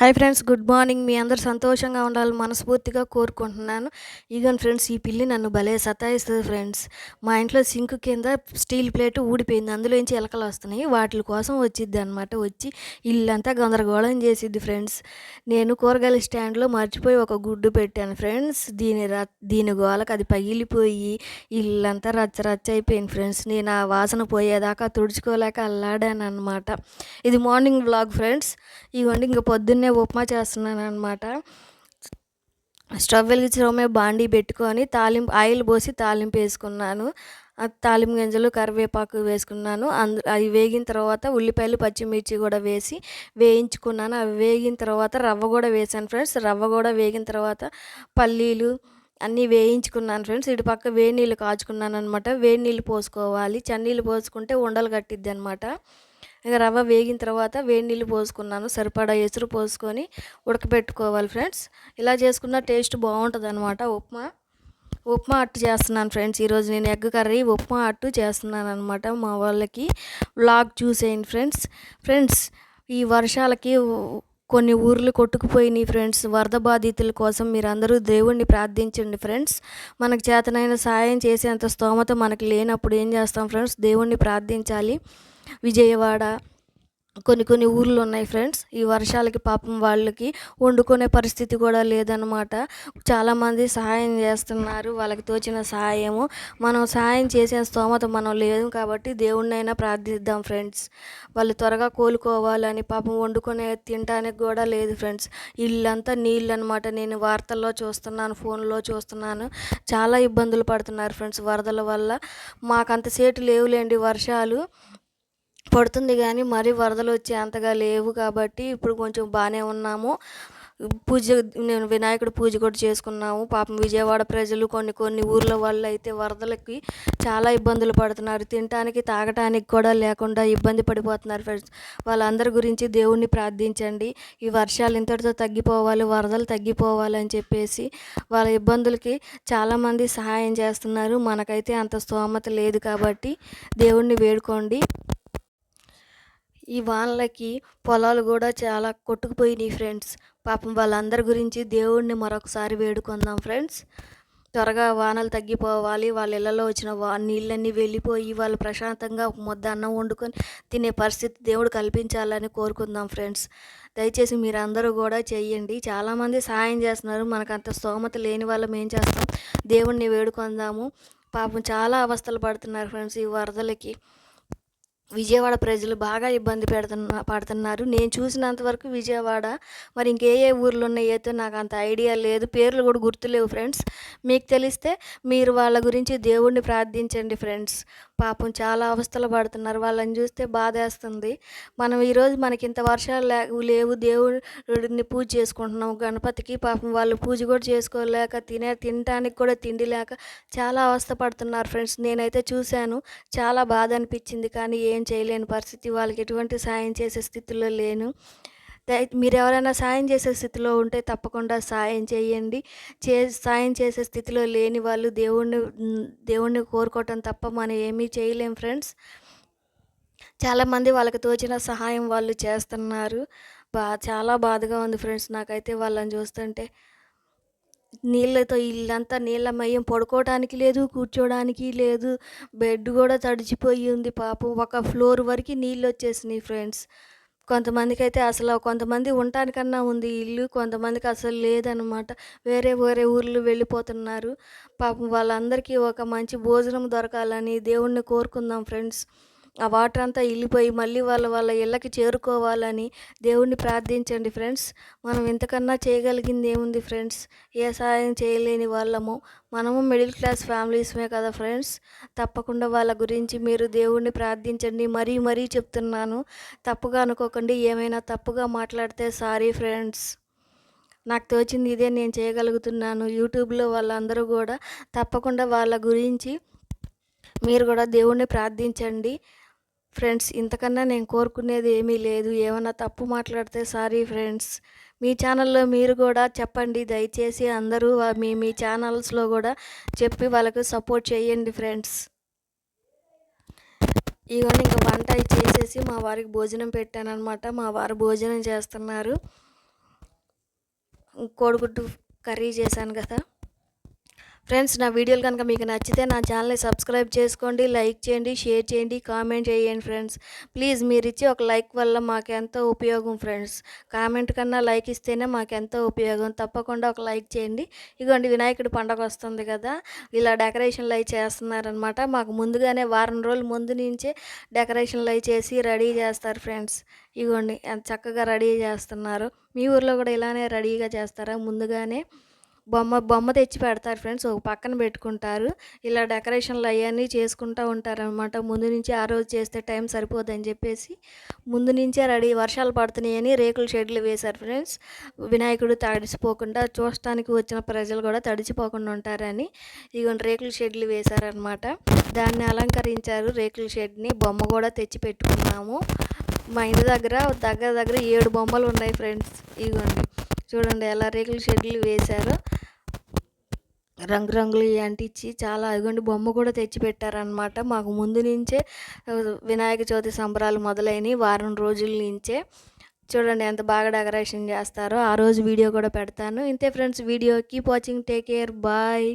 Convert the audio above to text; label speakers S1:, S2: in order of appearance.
S1: Hi friends good morning. మీ అందరు సంతోషంగా ఉండాలని మనస్ఫూర్తిగా కోరుకుంటున్నాను. ఈగన్ ఫ్రెండ్స్ ఈ పిల్లి నన్ను భలే సతాయిస్తుంది ఫ్రెండ్స్. మా ఇంట్లో సింక్ కింద స్టీల్ ప్లేట్ ఊడిపోయింది. అందులోంచి ఎలకలు వస్తున్నాయి. వాటి కోసం వచ్చిద్ది అనమాట వచ్చి ఇల్లంతా గందరగోళం చేసిద్ది ఫ్రెండ్స్. నేను కూరగాయల స్టాండ్లో మర్చిపోయి ఒక గుడ్డు పెట్టాను ఫ్రెండ్స్. దీని ర దీని గోలకు అది పగిలిపోయి ఇల్లంతా రచ్చ రచ్చ అయిపోయింది ఫ్రెండ్స్. నేను ఆ వాసన పోయేదాకా తుడుచుకోలేక అల్లాడాను అనమాట ఇది మార్నింగ్ బ్లాగ్ ఫ్రెండ్స్. ఇవ్వండి ఇంక పొద్దున్నే నేను ఉప్మా చేస్తున్నాను అనమాట స్టవ్ వెలిగించడమే బాండీ పెట్టుకొని తాలింపు ఆయిల్ పోసి తాలింపు వేసుకున్నాను. ఆ తాలింపు గింజలు కరివేపాకు వేసుకున్నాను. అందు అవి వేగిన తర్వాత ఉల్లిపాయలు పచ్చిమిర్చి కూడా వేసి వేయించుకున్నాను. అవి వేగిన తర్వాత రవ్వ కూడా వేసాను ఫ్రెండ్స్. రవ్వ కూడా వేగిన తర్వాత పల్లీలు అన్నీ వేయించుకున్నాను ఫ్రెండ్స్. ఇటు పక్క వేడి నీళ్ళు కాచుకున్నాను అనమాట వేడి నీళ్ళు పోసుకోవాలి. చన్నీళ్ళు పోసుకుంటే ఉండలు కట్టిద్ది అనమాట ఇక రవ్వ వేగిన తర్వాత వేడి నీళ్ళు పోసుకున్నాను. సరిపడా ఎసురు పోసుకొని ఉడకబెట్టుకోవాలి ఫ్రెండ్స్. ఇలా చేసుకున్న టేస్ట్ బాగుంటుంది అనమాట ఉప్మా ఉప్మా అట్టు చేస్తున్నాను ఫ్రెండ్స్. ఈరోజు నేను ఎగ్ కర్రీ ఉప్మా అట్టు చేస్తున్నాను అనమాట మా వాళ్ళకి. వ్లాగ్ చూసేయండి ఫ్రెండ్స్. ఫ్రెండ్స్ ఈ వర్షాలకి కొన్ని ఊర్లు కొట్టుకుపోయినాయి ఫ్రెండ్స్. వరద బాధితుల కోసం మీరు అందరూ దేవుణ్ణి ప్రార్థించండి ఫ్రెండ్స్. మనకు చేతనైన సాయం చేసేంత స్తోమత మనకి లేనప్పుడు ఏం చేస్తాం ఫ్రెండ్స్? దేవుణ్ణి ప్రార్థించాలి. విజయవాడ కొన్ని కొన్ని ఊర్లు ఉన్నాయి ఫ్రెండ్స్. ఈ వర్షాలకి పాపం వాళ్ళకి వండుకునే పరిస్థితి కూడా లేదనమాట చాలామంది సహాయం చేస్తున్నారు. వాళ్ళకి తోచిన సహాయము. మనం సహాయం చేసే స్తోమత మనం లేదు కాబట్టి దేవుణ్ణైనా ప్రార్థిద్దాం ఫ్రెండ్స్. వాళ్ళు త్వరగా కోలుకోవాలని పాపం వండుకునే తినడానికి కూడా లేదు ఫ్రెండ్స్. ఇల్లంతా నీళ్ళు అనమాట నేను వార్తల్లో చూస్తున్నాను ఫోన్లో చూస్తున్నాను. చాలా ఇబ్బందులు పడుతున్నారు ఫ్రెండ్స్ వరదల వల్ల. మాకంత సేటు లేవులేండి వర్షాలు. పడుతుంది కానీ మరీ వరదలు వచ్చే అంతగా లేవు కాబట్టి ఇప్పుడు కొంచెం బాగానే ఉన్నాము. పూజ నేను వినాయకుడు పూజ కూడా చేసుకున్నాము. పాపం విజయవాడ ప్రజలు కొన్ని కొన్ని ఊర్ల వాళ్ళు అయితే వరదలకి చాలా ఇబ్బందులు పడుతున్నారు. తినటానికి తాగటానికి కూడా లేకుండా ఇబ్బంది పడిపోతున్నారు ఫ్రెండ్స్. వాళ్ళందరి గురించి దేవుణ్ణి ప్రార్థించండి. ఈ వర్షాలు ఇంతటితో తగ్గిపోవాలి వరదలు తగ్గిపోవాలని చెప్పేసి వాళ్ళ ఇబ్బందులకి చాలామంది సహాయం చేస్తున్నారు. మనకైతే అంత స్తోమత లేదు కాబట్టి దేవుణ్ణి వేడుకోండి. ఈ వానలకి పొలాలు కూడా చాలా కొట్టుకుపోయినాయి ఫ్రెండ్స్. పాపం వాళ్ళందరి గురించి దేవుడిని మరొకసారి వేడుకుందాం ఫ్రెండ్స్. త్వరగా వానలు తగ్గిపోవాలి. వాళ్ళ ఇళ్ళలో వచ్చిన వా నీళ్ళన్నీ వెళ్ళిపోయి వాళ్ళు ప్రశాంతంగా ఒక ముద్ద అన్నం వండుకొని తినే పరిస్థితి దేవుడు కల్పించాలని కోరుకుందాం ఫ్రెండ్స్. దయచేసి మీరందరూ కూడా చేయండి చాలామంది సహాయం చేస్తున్నారు. మనకు అంత స్తోమత లేని వాళ్ళం ఏం చేస్తాం? దేవుణ్ణి వేడుకొందాము. పాపం చాలా అవస్థలు పడుతున్నారు ఫ్రెండ్స్ ఈ వరదలకి. విజయవాడ ప్రజలు బాగా ఇబ్బంది పెడుతున్న పడుతున్నారు. నేను చూసినంత వరకు విజయవాడ మరి ఇంకే ఏ ఊర్లు ఉన్నాయో నాకు అంత ఐడియా లేదు. పేర్లు కూడా గుర్తులేవు ఫ్రెండ్స్. మీకు తెలిస్తే మీరు వాళ్ళ గురించి దేవుణ్ణి ప్రార్థించండి ఫ్రెండ్స్. పాపం చాలా అవస్థలు పడుతున్నారు. వాళ్ళని చూస్తే బాధేస్తుంది. మనం ఈరోజు మనకి ఇంత వర్షాలు లే లేవు. దేవుడిని పూజ చేసుకుంటున్నాం గణపతికి పాపం వాళ్ళు పూజ కూడా చేసుకోలేక తినే తినడానికి కూడా తిండి లేక చాలా అవస్థ పడుతున్నారు ఫ్రెండ్స్. నేనైతే చూశాను. చాలా బాధ అనిపించింది. కానీ ఏం చేయలేని పరిస్థితి. వాళ్ళకి ఎటువంటి సాయం చేసే స్థితిలో లేను. మీరు ఎవరైనా సాయం చేసే స్థితిలో ఉంటే తప్పకుండా సాయం చేయండి. చే సాయం చేసే స్థితిలో లేని వాళ్ళు దేవుణ్ణి దేవుణ్ణి కోరుకోవటం తప్ప మనం ఏమీ చేయలేం ఫ్రెండ్స్. చాలామంది వాళ్ళకి తోచిన సహాయం వాళ్ళు చేస్తున్నారు. బా చాలా బాధగా ఉంది ఫ్రెండ్స్ నాకైతే వాళ్ళని చూస్తుంటే. నీళ్ళతో ఇల్లంతా నీళ్ళమయం పడుకోవడానికి లేదు కూర్చోడానికి లేదు. బెడ్ కూడా తడిచిపోయి ఉంది పాపం. ఒక ఫ్లోర్ వరకు నీళ్ళు వచ్చేసినాయి ఫ్రెండ్స్. కొంతమందికి అయితే అసలు కొంతమంది ఉండటానికన్నా ఉంది ఇల్లు కొంతమందికి అసలు లేదనమాట వేరే వేరే ఊర్లు వెళ్ళిపోతున్నారు. పాపం వాళ్ళందరికీ ఒక మంచి భోజనం దొరకాలని దేవుణ్ణి కోరుకుందాం ఫ్రెండ్స్. ఆ వాటర్ అంతా వెళ్ళిపోయి మళ్ళీ వాళ్ళ వాళ్ళ ఇళ్ళకి చేరుకోవాలని దేవుణ్ణి ప్రార్థించండి ఫ్రెండ్స్. మనం ఇంతకన్నా చేయగలిగింది ఏముంది ఫ్రెండ్స్? ఏ సహాయం చేయలేని వాళ్ళము. మనము మిడిల్ క్లాస్ ఫ్యామిలీస్మే కదా ఫ్రెండ్స్. తప్పకుండా వాళ్ళ గురించి మీరు దేవుణ్ణి ప్రార్థించండి. మరీ మరీ చెప్తున్నాను. తప్పుగా అనుకోకండి. ఏమైనా తప్పుగా మాట్లాడితే సారీ ఫ్రెండ్స్. నాకు తోచింది ఇదే నేను చేయగలుగుతున్నాను. యూట్యూబ్లో వాళ్ళందరూ కూడా తప్పకుండా వాళ్ళ గురించి మీరు కూడా దేవుణ్ణి ప్రార్థించండి. ఫ్రెండ్స్ ఇంతకన్నా నేను కోరుకునేది ఏమీ లేదు. ఏమైనా తప్పు మాట్లాడితే సారీ ఫ్రెండ్స్. మీ ఛానల్లో మీరు కూడా చెప్పండి. దయచేసి అందరూ మీ మీ ఛానల్స్లో కూడా చెప్పి వాళ్ళకు సపోర్ట్ చేయండి ఫ్రెండ్స్. ఇవన్నీ ఇంకా వంట చేసేసి మా వారికి భోజనం పెట్టానమాట మా వారు భోజనం చేస్తున్నారు. కోడిగుడ్డు కర్రీ చేశాను కదా. ఫ్రెండ్స్ నా వీడియోలు కనుక మీకు నచ్చితే నా ఛానల్ని సబ్స్క్రైబ్ చేసుకోండి లైక్ చేయండి షేర్ చేయండి కామెంట్ చేయండి ఫ్రెండ్స్ ప్లీజ్ మీరు ఇచ్చి ఒక లైక్ వల్ల మాకు ఎంతో ఉపయోగం ఫ్రెండ్స్ కామెంట్ కన్నా లైక్ ఇస్తేనే మాకు ఎంతో ఉపయోగం. తప్పకుండా ఒక లైక్ చేయండి. ఇదిగోండి వినాయకుడి పండగ వస్తుంది కదా ఇలా డెకరేషన్లు అవి చేస్తున్నారనమాట మాకు ముందుగానే వారం రోజుల ముందు నుంచే డెకరేషన్లు అవి చేసి రెడీ చేస్తారు ఫ్రెండ్స్ ఇదిగోండి ఎంత చక్కగా రెడీ చేస్తున్నారు. మీ ఊర్లో కూడా ఇలానే రెడీగా చేస్తారా? ముందుగానే బొమ్మ బొమ్మ తెచ్చి పెడతారు ఫ్రెండ్స్. ఒక పక్కన పెట్టుకుంటారు. ఇలా డెకరేషన్లు అవన్నీ చేసుకుంటూ ఉంటారనమాట ముందు నుంచి ఆ రోజు చేస్తే టైం సరిపోదని చెప్పేసి ముందు నుంచే రెడీ వర్షాలు పడుతున్నాయని రేకుల షెడ్లు వేశారు ఫ్రెండ్స్. వినాయకుడు తడిసిపోకుండా చూడటానికి వచ్చిన ప్రజలు కూడా తడిచిపోకుండా ఉంటారని ఇగోండి రేకుల షెడ్లు వేశారనమాట దాన్ని అలంకరించారు రేకుల షెడ్ని. బొమ్మ కూడా తెచ్చి పెట్టుకున్నాము. మా ఇంటి దగ్గర దగ్గర దగ్గర ఏడు బొమ్మలు ఉన్నాయి ఫ్రెండ్స్. ఇగోండి. చూడండి ఎలా రేకుల షెడ్లు వేశారు. రంగురంగులు అంటించి చాలా అదిగోండి బొమ్మ కూడా తెచ్చి పెట్టారనమాట మాకు ముందు నుంచే వినాయక చవితి సంబరాలు మొదలైనవి వారం రోజుల నుంచే. చూడండి ఎంత బాగా డెకరేషన్ చేస్తారో. ఆ రోజు వీడియో కూడా పెడతాను. ఇంతే friends video keep watching take care bye.